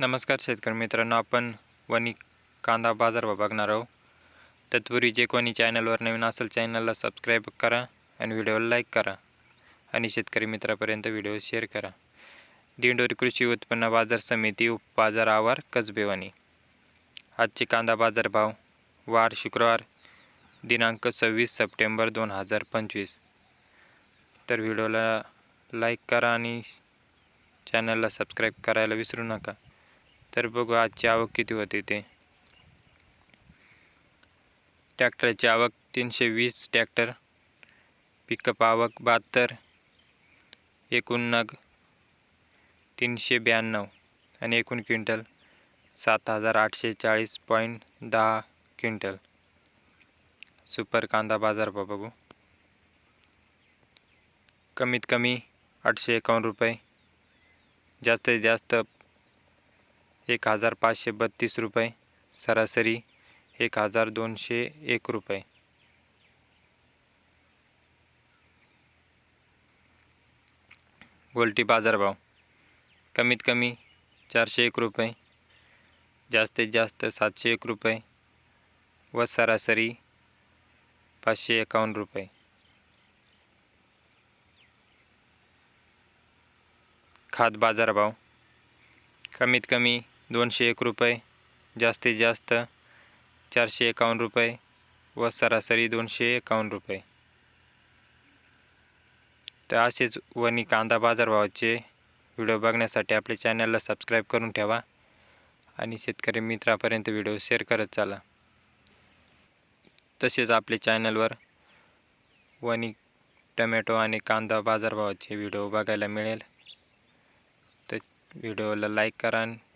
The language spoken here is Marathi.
नमस्कार शेतकरी मित्रांनो आपण वणी कांदा बाजार बघणार आहोत. तत्पूर्वी जे कोणी चॅनलवर नवीन असेल चॅनलला सबस्क्राईब करा आणि व्हिडिओला लाईक करा आणि शेतकरी मित्रापर्यंत व्हिडिओ शेअर करा. दिंडोरी कृषी उत्पन्न बाजार समिती उपबाजार आवार कसबेवानी आजचे कांदा बाजार भाव वार शुक्रवार दिनांक सव्वीस सप्टेंबर दोन हजार पंचवीस. तर व्हिडिओला लाईक करा आणि चॅनलला सबस्क्राईब करायला विसरू नका. तर बघू आजची आवक किती होते ते. ट्रॅक्टरची आवक तीनशे वीस ट्रॅक्टर पिकअप आवक बहात्तर एकूण नग तीनशे ब्याण्णव आणि एकूण क्विंटल सात हजार आठशे चाळीस पॉईंट दहा क्विंटल. सुपर कांदा बाजार भाव बघू. कमीत कमी आठशे एकावन्न रुपये. जास्तीत जास्त एक हजार पाचशे बत्तीस रुपये. सरासरी एक हजार दोनशे एक रुपये. गोल्टी बाजारभाव कमीत कमी चारशे एक रुपये. जास्तीत जास्त सातशे एक रुपये. व सरासरी पाचशे एकावन्न रुपये. खाद बाजारभाव कमीत कमी दोनशे एक रुपये जास्तीत जास्त चारशे एकावन्न रुपये व सरासरी दोनशे एकावन्न रुपये. तर असेच वनी कांदा बाजारभावाचे व्हिडिओ बघण्यासाठी आपल्या चॅनलला सबस्क्राईब करून ठेवा आणि शेतकरी मित्रापर्यंत व्हिडिओ शेअर करत चाला. तसेच आपल्या चॅनलवर वनी टमॅटो आणि कांदा बाजारभावाचे व्हिडिओ बघायला मिळेल. तर व्हिडिओला लाईक करा